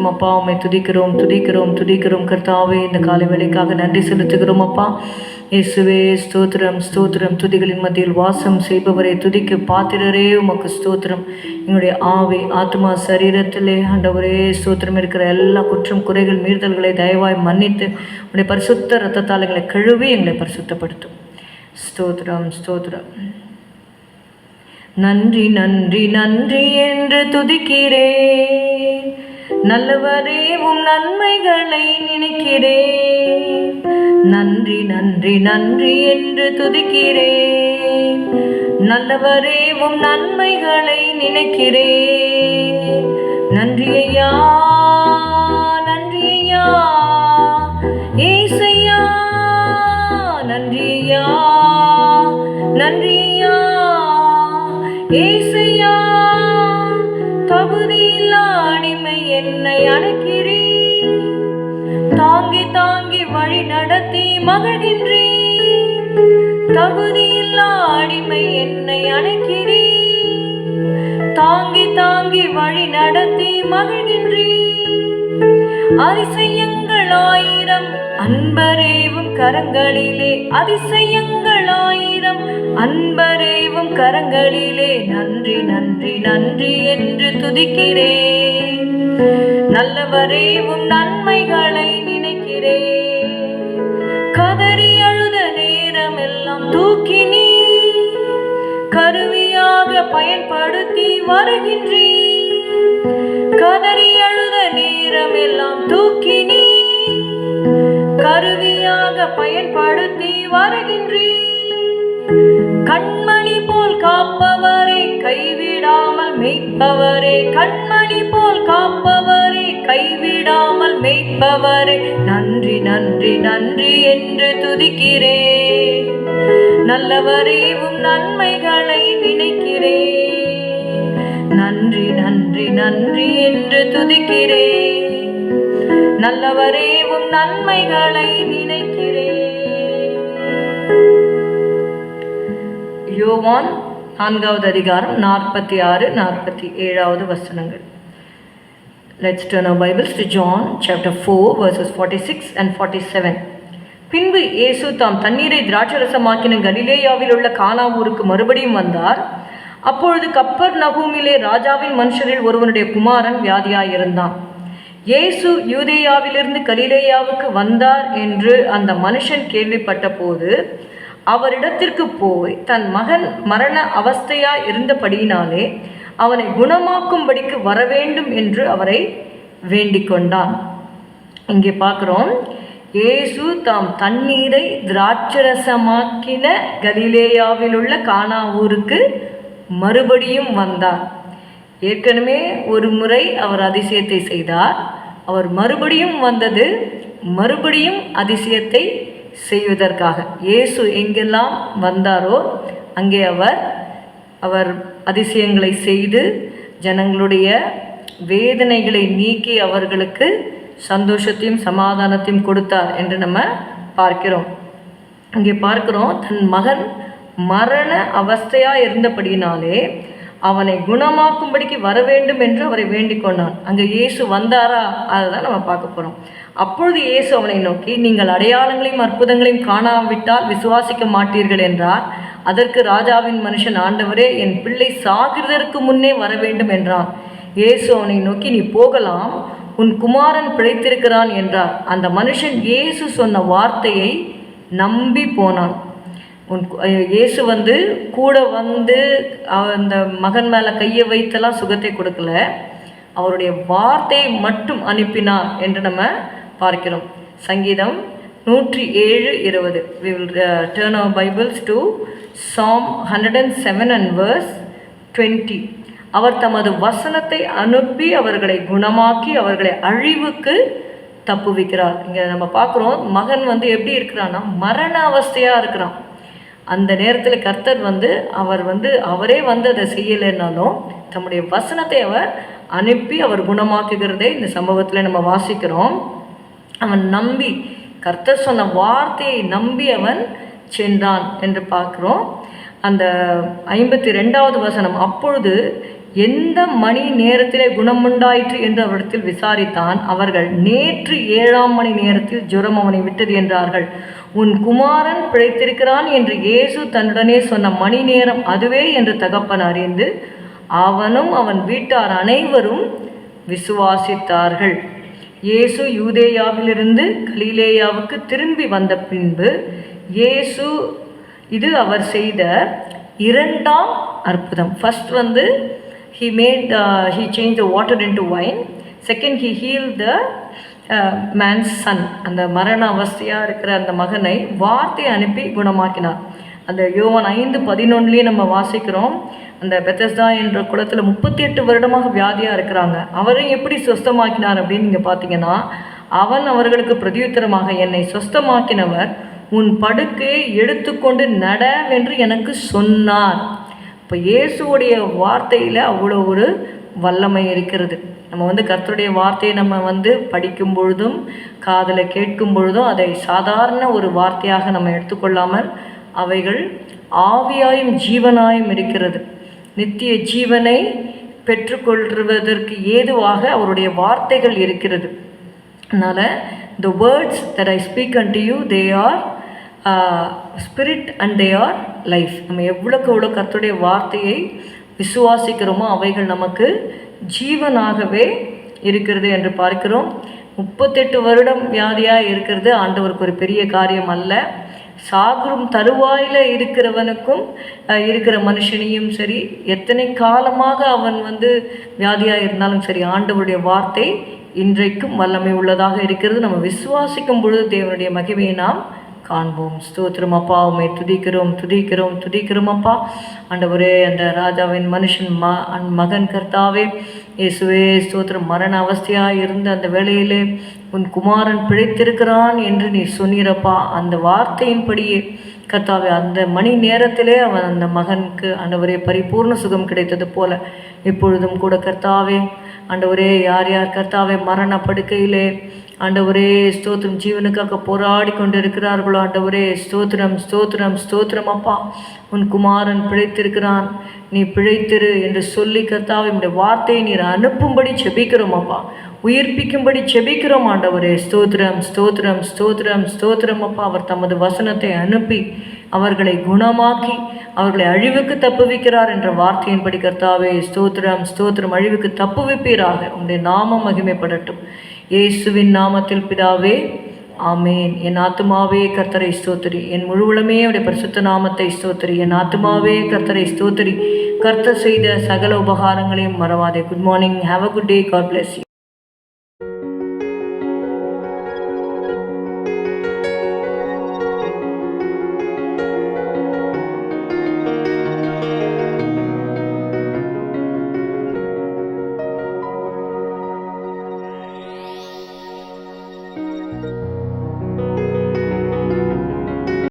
செலுத்துகிறோம் அப்பா. உண்மை துதிக்கிறோம் துதிக்கிறோம் துதிக்கிறோம். கர்த்தாவே இந்த காலை வேலைக்காக நன்றி செலுத்துகிறோம் அப்பா. இயேசுவே ஸ்தோத்திரம் ஸ்தோத்திரம். துதிகளின் மத்தியில் வாசம் செய்பவரை துதிக்க பாத்திரரே உமக்கு ஸ்தோத்திரம். எங்களுடைய ஆவி ஆத்மா சரீரத்திலே ஆண்டவரே ஸ்தோத்திரம். இருக்கிற எல்லா குற்றம் குறைகள் மீறுதல்களை தயவாய் மன்னித்து உடைய பரிசுத்த ரத்தத்தால் எங்களை கழுவி எங்களை பரிசுத்தப்படுத்தும். ஸ்தோத்திரம் ஸ்தோத்திரம். நன்றி நன்றி நன்றி என்று துதிக்கிறேன். நல்லவரே உம் நன்மைகளை நினைக்கிறேன். நன்றி நன்றி நன்றி என்று துதிக்கிறேன். நல்லவரே உம் நன்மைகளை நினைக்கிறேன். நன்றி ஐயா நன்றி ஐயா ஏசையா நன்றி ஐயா நன்றி ஐயா ஏசையா என்னை அழைக்கிறீ தாங்கி தாங்கி வழி நடத்தி மகிழ்கின்றீ தகுதியில்லா அடிமை என்னை அழைக்கிறீ தாங்கி தாங்கி வழி நடத்தி மகிழ்கின்றீ அதிசயங்கள் ஆயிரம் அன்பரேவும் கரங்களிலே அதிசயங்கள் ஆயிரம் அன்பரேவும் கரங்களிலே நன்றி நன்றி நன்றி என்று துதிக்கிறேன். நல்லவரேவும் நன்மைகளை நினைக்கிறேன். கதறி அழுத நேரமெல்லாம் தூக்கி நீ கருவியாக பயன்படுத்தி வருகின்றீ கதறி அழுத நேரமெல்லாம் தூக்கி நீ கருவியாக பயன்படுத்தி வருகின்றீர் கண்மணி போல் காப்பவரே கைவிடாமல் மெய்ப்பவரே. கண்மணி போல் காப்பவரே கைவிடாமல் மெய்ப்பவரே. நன்றி நன்றி நன்றி என்று துதிக்கிறேன் நல்லவரே உம் நன்மைகளை நினைக்கிறேன் நன்றி நன்றி நன்றி என்று துதிக்கிறேன் நல்லவரே உம் நன்மைகளை யோவான் நான்காவது அதிகாரம் நாற்பத்தி ஆறு நாற்பத்தி ஏழாவது வசனங்கள். Let's turn our Bibles to John chapter 4 verses 46 and 47. பின்பு இயேசு தாம் தண்ணீரை திராட்சரசமாக்கின கலிலேயாவில் உள்ள கானா ஊருக்கு மறுபடியும் வந்தார். அப்பொழுது கப்பர் நகூமிலே ராஜாவின் மனுஷரில் ஒருவனுடைய குமாரன் வியாதியாயிருந்தான். இயேசு யூதேயாவிலிருந்து கலிலேயாவுக்கு வந்தார் என்று அந்த மனுஷன் கேள்விப்பட்ட போது அவரிடத்திற்கு போய் தன் மகன் மரண அவஸ்தையா இருந்தபடியினாலே அவனை குணமாக்கும்படிக்கு வரவேண்டும் என்று அவரை வேண்டிக் கொண்டான் இங்கே பார்க்குறோம். இயேசு தாம் தண்ணீரை திராட்சரசமாக்கின கலிலேயாவில் உள்ள கானா ஊருக்கு மறுபடியும் வந்தார். ஏற்கனவே ஒரு முறை அவர் அதிசயத்தை செய்தார். அவர் மறுபடியும் வந்தது மறுபடியும் அதிசயத்தை செய்வதற்காக. இயேசு எங்கெல்லாம் வந்தாரோ அங்கே அவர் அவர் அதிசயங்களை செய்து ஜனங்களுடைய வேதனைகளை நீக்கி அவர்களுக்கு சந்தோஷத்தையும் சமாதானத்தையும் கொடுத்தார் என்று நம்ம பார்க்கிறோம். இங்கே பார்க்கிறோம் தன் மகன் மரண அவஸ்தையாக இருந்தபடியினாலே அவனை குணமாக்கும்படிக்கு வர வேண்டும் என்று அவரை வேண்டிக் கொண்டான். அங்கே இயேசு வந்தாரா அதை தான் நம்ம பார்க்க போகிறோம் அப்பொழுது இயேசு அவனை நோக்கி நீங்கள் அடையாளங்களையும் அற்புதங்களையும் காணாவிட்டால் விசுவாசிக்க மாட்டீர்கள் என்றார். அதற்கு ராஜாவின் மனுஷன் ஆண்டவரே என் பிள்ளை சாகிறதற்கு முன்னே வர வேண்டும் என்றான். இயேசு அவனை நோக்கி நீ போகலாம் உன் குமாரன் பிழைத்திருக்கிறான் என்றார். அந்த மனுஷன் இயேசு சொன்ன வார்த்தையை நம்பி போனான். உன் இயேசு வந்து கூட வந்து அந்த மகன் மேலே கையை வைத்தெல்லாம் சுகத்தை கொடுக்கல. அவருடைய வார்த்தையை மட்டும் அனுப்பினார் என்று நம்ம பார்க்கிறோம். சங்கீதம் நூற்றி ஏழு இருபது we will turn our Bibles to Psalm hundred and seven and verse twenty அவர் தமது வசனத்தை அனுப்பி அவர்களை குணமாக்கி அவர்களை அழிவுக்கு தப்புவிக்கிறார். இங்கே நம்ம பார்க்குறோம் மகன் வந்து எப்படி இருக்கிறான்னா மரண அவஸ்தையாக இருக்கிறான். அந்த நேரத்தில் கர்த்தர் வந்து அவர் வந்து அவரே வந்து அதை செய்யலைன்னாலும் தம்முடைய வசனத்தை அவர் அனுப்பி அவர் குணமாக்குகிறதே இந்த சம்பவத்தில் நம்ம வாசிக்கிறோம். அவன் நம்பி கர்த்தர் சொன்ன வார்த்தையை நம்பி அவன் சென்றான் என்று பார்க்குறோம். அந்த ஐம்பத்தி ரெண்டாவது வசனம் அப்பொழுது எந்த மணி நேரத்திலே குணமுண்டாயிற்று? என்று அவரிடத்தில் விசாரித்தான். அவர்கள் நேற்று ஏழாம் மணி நேரத்தில் ஜுரம் அவனை விட்டது என்றார்கள். உன் குமாரன் பிழைத்திருக்கிறான் என்று இயேசு தன்னுடனே சொன்ன மணி நேரம் அதுவே என்று தகப்பன் அறிந்து அவனும் அவன் வீட்டார் அனைவரும் விசுவாசித்தார்கள். இயேசு யூதேயாவிலிருந்து கலீலேயாவுக்கு திரும்பி வந்த பின்பு இயேசு இது அவர் செய்த இரண்டாம் அற்புதம். ஃபர்ஸ்ட் வந்து he made he change the water into wine second he heal the man son அந்த மரண அவஸ்தையாக இருக்கிற அந்த மகனை வார்த்தை அனுப்பி குணமாக்கினார். அந்த யோவன் ஐந்து பதினொன்றுலேயே நம்ம வாசிக்கிறோம். அந்த பெத்தஸ்தா என்ற குளத்தில் முப்பத்தி எட்டு வருடமாக வியாதியாக இருக்கிறாங்க. அவரை எப்படி சொஸ்தமாக்கினார் அப்படின்னு நீங்கள் பார்த்தீங்கன்னா அவன் அவர்களுக்கு பிரதியுத்தரமாக என்னை சொஸ்தமாக்கினவர் உன் படுக்கையை எடுத்துக்கொண்டு நடவென்று எனக்கு சொன்னார். இப்போ இயேசுவுடைய வார்த்தையில் அவ்வளோ ஒரு வல்லமை இருக்கிறது. நம்ம வந்து கர்த்தருடைய வார்த்தையை நம்ம வந்து படிக்கும் பொழுதும் காதில் கேட்கும் பொழுதும் அதை சாதாரண ஒரு வார்த்தையாக நம்ம எடுத்துக்கொள்ளாமல் அவைகள் ஆவியாயும் ஜீவனாயும் இருக்கிறது. நித்திய ஜீவனை பெற்றுக்கொள்வதற்கு ஏதுவாக அவருடைய வார்த்தைகள் இருக்கிறது. அதனால் the words that I speak and to you they are spirit and they are life நம்ம எவ்வளோக்கு எவ்வளோ கத்துடைய வார்த்தையை விசுவாசிக்கிறோமோ அவைகள் நமக்கு ஜீவனாகவே இருக்கிறது என்று பார்க்கிறோம். முப்பத்தெட்டு வருடம் வியாதியாக இருக்கிறது. ஆண்டவருக்கு ஒரு பெரிய காரியம் அல்ல. சாகுறும் தருவாயில் இருக்கிறவனுக்கும் இருக்கிற மனுஷனையும் சரி எத்தனை காலமாக அவன் வந்து வியாதியாக இருந்தாலும் சரி ஆண்டவருடைய வார்த்தை இன்றைக்கும் வல்லமை உள்ளதாக இருக்கிறது. நம்ம விசுவாசிக்கும் பொழுது தேவனுடைய மகிமையை நாம் காண்போம். ஸ்தோத்திரம் அப்பா உண்மை துதிக்கிறோம் துதிக்கிறோம் துதிக்கிறோம் அப்பா. ஆண்டவரே அந்த ராஜாவின் மனுஷன் ம அன் மகன் கர்த்தாவே இயேசுவே ஸ்தோத்திரம். மரண அவஸ்தையாக இருந்த அந்த வேளையிலே உன் குமாரன் பிழைத்திருக்கிறான் என்று நீ சொன்னீரப்பா. அந்த வார்த்தையின்படியே கர்த்தாவே அந்த மணி நேரத்திலே அவன் அந்த மகனுக்கு அந்தவரே பரிபூர்ண சுகம் கிடைத்தது போல இப்பொழுதும் கூட கர்த்தாவே ஆண்டவரே யார் யார் கர்த்தாவே மரண படுக்கையிலே ஆண்டவரே ஸ்தோத்திரம் ஜீவனுக்காக போராடி கொண்டு இருக்கிறார்களோ ஆண்டவரே ஸ்தோத்திரம் ஸ்தோத்திரம் ஸ்தோத்திரம் அப்பா. உன் குமாரன் பிழைத்திருக்கிறான். நீ பிழைத்திரு என்று சொல்லி கர்த்தாவே உடைய வார்த்தையை நீர் அனுப்பும்படி செபிக்கிறோம் அப்பா. உயிர்ப்பிக்கும்படி செபிக்கிறோம் ஆண்டவரே. ஸ்தோத்திரம் ஸ்தோத்திரம் ஸ்தோத்திரம் ஸ்தோத்திரம் அப்பா. அவர் தமது வசனத்தை அனுப்பி அவர்களை குணமாக்கி அவர்களை அழிவுக்கு தப்புவிக்கிறார் என்ற வார்த்தையின்படி கர்த்தாவே ஸ்தோத்திரம் ஸ்தோத்திரம். அழிவுக்கு தப்புவிப்பீராக. உங்களுடைய நாமம் மகிமைப்படட்டும். இயேசுவின் நாமத்தில் பிதாவே ஆமேன். என் ஆத்துமாவே கர்த்தரை ஸ்தோத்திரி. என் முழுவலமே அவருடைய பரிசுத்த நாமத்தை ஸ்தோத்திரி. என் ஆத்துமாவே கர்த்தரை ஸ்தோத்திரி. கர்த்தர் செய்த சகல உபகாரங்களையும் மறவாதே. Good morning have a good day God bless